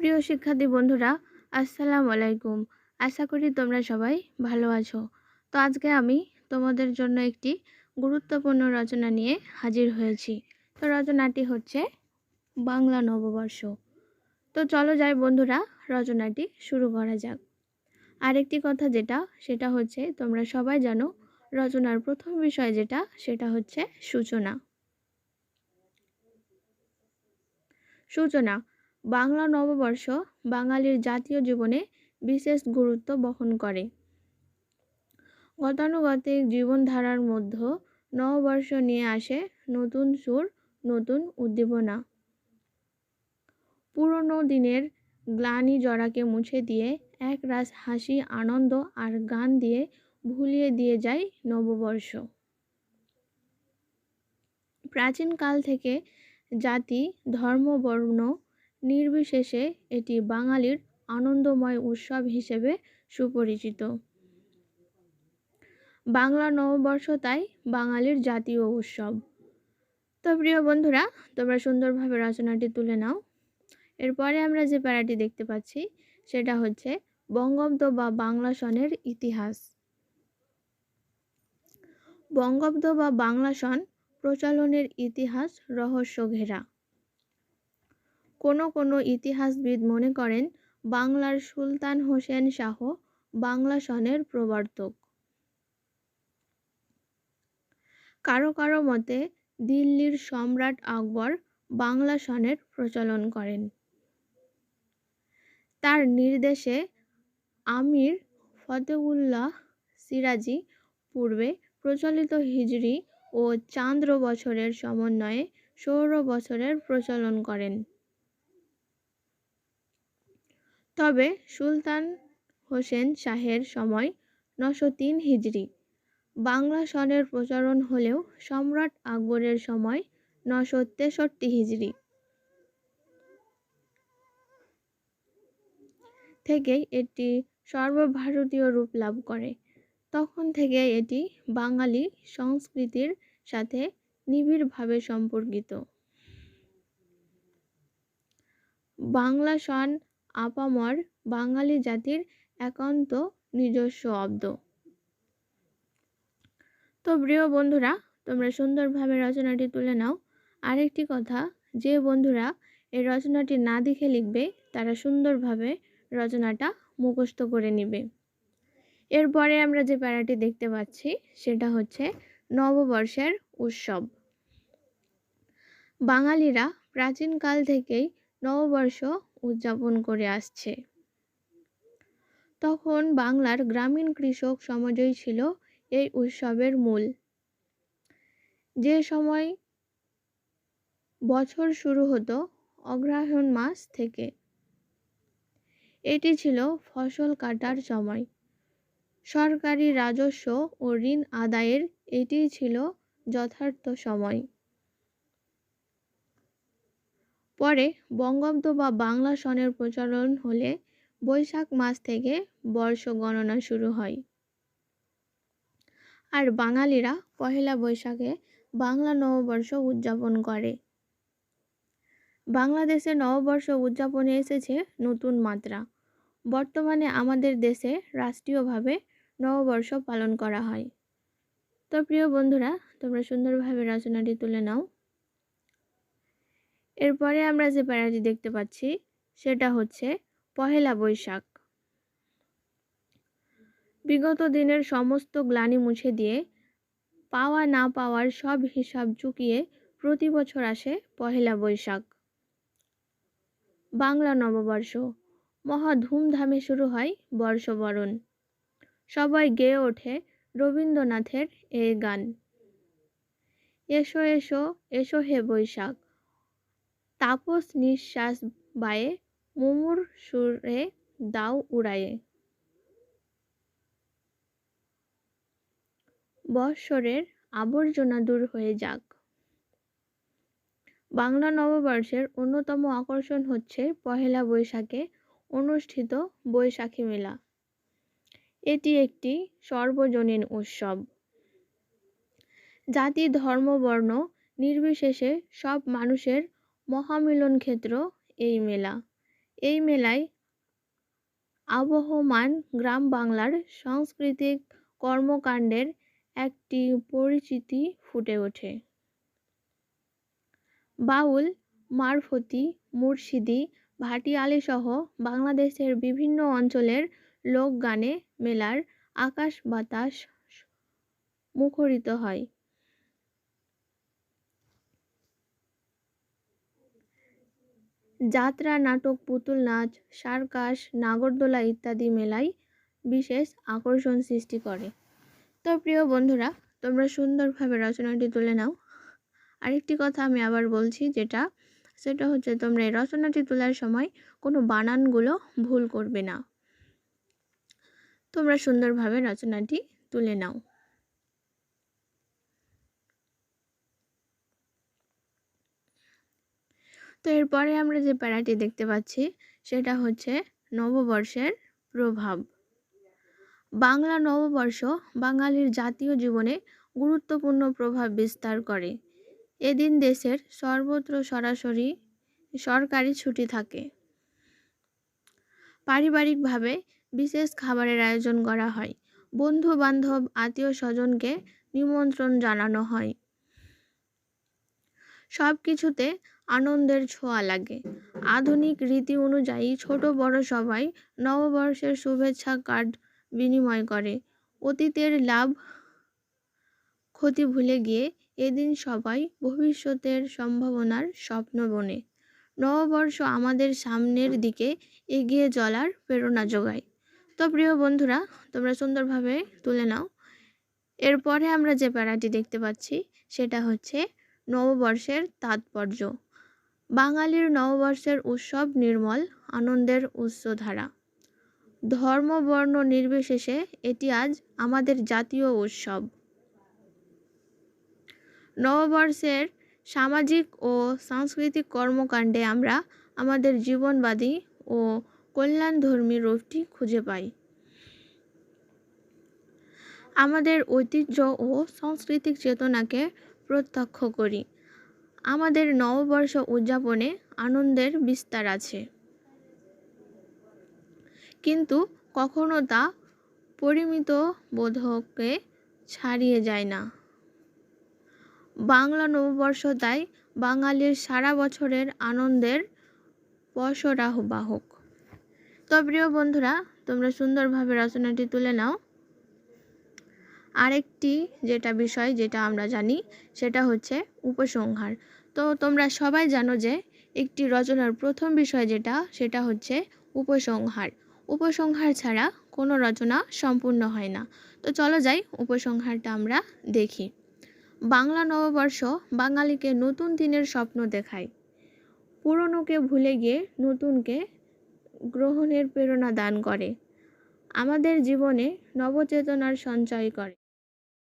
প্রিয় শিক্ষার্থী বন্ধুরা, আসসালামু আলাইকুম। আশা করি তোমরা সবাই ভালো আছো। তো আজকে আমি তোমাদের জন্য একটি গুরুত্বপূর্ণ রচনা নিয়ে হাজির হয়েছি। তো রচনাটি হচ্ছে বাংলা নববর্ষ। তো চলো যাই বন্ধুরা, রচনাটি শুরু করা যাক। আরেকটি কথা যেটা, সেটা হচ্ছে তোমরা সবাই জানো, রচনার প্রথম বিষয় যেটা, সেটা হচ্ছে সূচনা। সূচনা বাংলা নববর্ষ বাঙালির জাতীয় জীবনে বিশেষ গুরুত্ব বহন করে। গতানুগতিক জীবনধারার মধ্যে নববর্ষ নিয়ে আসে নতুন সুর, নতুন উদ্দীপনা। পুরনো দিনের গ্লানি জড়াকে মুছে দিয়ে এক রাস হাসি, আনন্দ আর গান দিয়ে ভুলিয়ে দিয়ে যায় নববর্ষ। প্রাচীনকাল থেকে জাতি, ধর্ম, বর্ণ নির্বিশেষে এটি বাঙালির আনন্দময় উৎসব হিসেবে সুপরিচিত। বাংলা নববর্ষ তাই বাঙালির জাতীয় উৎসব। তো প্রিয় বন্ধুরা, তোমরা সুন্দরভাবে রচনাটি তুলে নাও। এরপরে আমরা যে প্যারাটি দেখতে পাচ্ছি, সেটা হচ্ছে বঙ্গাব্দ বা বাংলা সনের ইতিহাস। বঙ্গাব্দ বা বাংলা সন প্রচলনের ইতিহাস রহস্য ঘেরা। কোনো কোনো ইতিহাসবিদ মনে করেন, বাংলার সুলতান হোসেন শাহ বাংলা সনের প্রবর্তক। কারও কারও মতে, দিল্লির সম্রাট আকবর বাংলা সনের প্রচলন করেন। তার নির্দেশে আমির ফতেউল্লাহ সিরাজি পূর্বে প্রচলিত হিজরি ও চান্দ্র বছরের সমন্বয়ে সৌর বছরের প্রচলন করেন। তবে সুলতান হোসেন শাহের সময় নশো তিন হিজড়ি। বাংলা সনের প্রচলন হলেও সম্রাট আকবরের সময় নশো তেষট্টি হিজড়ি। থেকেই এটি সর্বভারতীয় রূপ লাভ করে। তখন থেকে এটি বাঙালি সংস্কৃতির সাথে নিবিড়ভাবে সম্পর্কিত। বাংলা সন আপামর বাঙালি জাতির একান্ত নিজস্ব অব্দ। তো প্রিয় বন্ধুরা, তোমরা সুন্দরভাবে রচনাটি তুলে নাও। আরেকটি কথা, যে বন্ধুরা এই রচনাটি না দেখে লিখবে, তারা সুন্দরভাবে রচনাটা মুখস্থ করে নিবে। এরপরে আমরা যে প্যারাটি দেখতে পাচ্ছি, সেটা হচ্ছে নববর্ষের উৎসব। বাঙালিরা প্রাচীনকাল থেকেই নববর্ষ উদযাপন করে আসছে। তখন বাংলার গ্রামীণ কৃষক সমাজই ছিল এই উৎসবের মূল। যে সময় বছর শুরু হতো অগ্রহায়ণ মাস থেকে। এটি ছিল ফসল কাটার সময়। সরকারি রাজস্ব ও ঋণ আদায়ের এটি ছিল যথার্থ সময়। পরে বঙ্গাব্দ বা বাংলা সনের প্রচলন হলে বৈশাখ মাস থেকে বর্ষ গণনা শুরু হয়। আর বাঙালিরা পহেলা বৈশাখে বাংলা নববর্ষ উদযাপন করে। বাংলাদেশে নববর্ষ উদযাপনে এসেছে নতুন মাত্রা। বর্তমানে আমাদের দেশে রাষ্ট্রীয়ভাবে নববর্ষ পালন করা হয়। তো প্রিয় বন্ধুরা, তোমরা সুন্দরভাবে রচনাটি তুলে নাও। এরপরে আমরা যে প্যারাটি দেখতে পাচ্ছি, সেটা হচ্ছে পহেলা বৈশাখ। বিগত দিনের সমস্ত গ্লানি মুছে দিয়ে পাওয়া না পাওয়ার সব হিসাব চুকিয়ে প্রতি বছর আসে পহেলা বৈশাখ। বাংলা নববর্ষ, মহা ধুমধামে শুরু হয় বর্ষবরণ। সবাই গেয়ে ওঠে রবীন্দ্রনাথের এই গান। এসো এসো এসো হে বৈশাখ। তাপস নিঃশ্বাস বায়ে মুমুর সুরে দাও উড়ায়ে। বৎসরের আবর্জনা দূর হয়ে যাক। বাংলা নববর্ষের অন্যতম আকর্ষণ হচ্ছে পহেলা বৈশাখে অনুষ্ঠিত বৈশাখী মেলা। এটি একটি সর্বজনীন উৎসব। জাতি, ধর্ম, বর্ণ নির্বিশেষে সব মানুষের মহামিলন ক্ষেত্র এই মেলা। এই মেলায় আবহমান গ্রাম বাংলার সাংস্কৃতিক কর্মকাণ্ডের একটি পরিচিতি ফুটে ওঠে। বাউল, মারফতি, মুর্শিদি ভাটিয়ালি সহ বাংলাদেশের বিভিন্ন অঞ্চলের লোকগানে মেলার আকাশ বাতাস মুখরিত হয়। যাত্রা, নাটক, পুতুল নাচ, সার্কাস, নাগরদোলা ইত্যাদি মেলায় বিশেষ আকর্ষণ সৃষ্টি করে। তো প্রিয় বন্ধুরা, তোমরা সুন্দরভাবে রচনাটি তুলে নাও। আরেকটি কথা আমি আবার বলছি যেটা, সেটা হচ্ছে তোমরা এই রচনাটি তোলার সময় কোনো বানানগুলো ভুল করবে না। তোমরা সুন্দরভাবে রচনাটি তুলে নাও। তো এরপরে আমরা যে প্যারাটি দেখতে পাচ্ছি, সেটা হচ্ছে নববর্ষের প্রভাব। বাংলা নববর্ষ বাঙালির জাতীয় জীবনে গুরুত্বপূর্ণ প্রভাব বিস্তার করে। এদিন দেশের সর্বত্র সরাসরি সরকারি ছুটি থাকে। পারিবারিকভাবে বিশেষ খাবারের আয়োজন করা হয়। বন্ধু বান্ধব আত্মীয় স্বজনকে নিমন্ত্রণ জানানো হয়। সব কিছুতে আনন্দের ছোঁয়া লাগে। আধুনিক রীতি অনুযায়ী ছোট বড় সবাই নববর্ষের শুভেচ্ছা কার্ড বিনিময় করে। অতীতের লাভ ক্ষতি ভুলে গিয়ে এদিন সবাই ভবিষ্যতের সম্ভাবনার স্বপ্ন বনে। নববর্ষ আমাদের সামনের দিকে এগিয়ে চলার প্রেরণা যোগায়। তো প্রিয় বন্ধুরা, তোমরা সুন্দরভাবে তুলে নাও। এরপরে আমরা যে প্যারাটি দেখতে পাচ্ছি, সেটা হচ্ছে নববর্ষের তাৎপর্য। বাঙালির নববর্ষের উৎসব নির্মল আনন্দের উৎসধারা। ধর্ম, বর্ণ নির্বিশেষে এটি আজ আমাদের জাতীয় উৎসব। নববর্ষের সামাজিক ও সাংস্কৃতিক কর্মকাণ্ডে আমরা আমাদের জীবনবাদী ও কল্যাণধর্মী রূপটি খুঁজে পাই। আমাদের ঐতিহ্য ও সাংস্কৃতিক চেতনাকে প্রত্যক্ষ করি। আমাদের নববর্ষ উদযাপনে আনন্দের বিস্তার আছে। কিন্তু কখনো তা পরিমিত বোধকে ছাড়িয়ে যায় না। বাংলা নববর্ষ তাই বাঙালির সারা বছরের আনন্দের পশরাহ বাহক তো প্রিয় বন্ধুরা, তোমরা সুন্দরভাবে রচনাটি তুলে নাও। আরেকটি যেটা বিষয় যেটা আমরা জানি, সেটা হচ্ছে উপসংহার। তো তোমরা সবাই জানো যে একটি রচনার প্রথম বিষয় যেটা, সেটা হচ্ছে উপসংহার। উপসংহার ছাড়া কোনো রচনা সম্পূর্ণ হয় না। তো চলো যাই, উপসংহারটা আমরা দেখি। বাংলা নববর্ষ বাঙালিকে নতুন দিনের স্বপ্ন দেখায়। পুরনোকে ভুলে গিয়ে নতুনকে গ্রহণের প্রেরণা দান করে। আমাদের জীবনে নবচেতনার সঞ্চয় করে।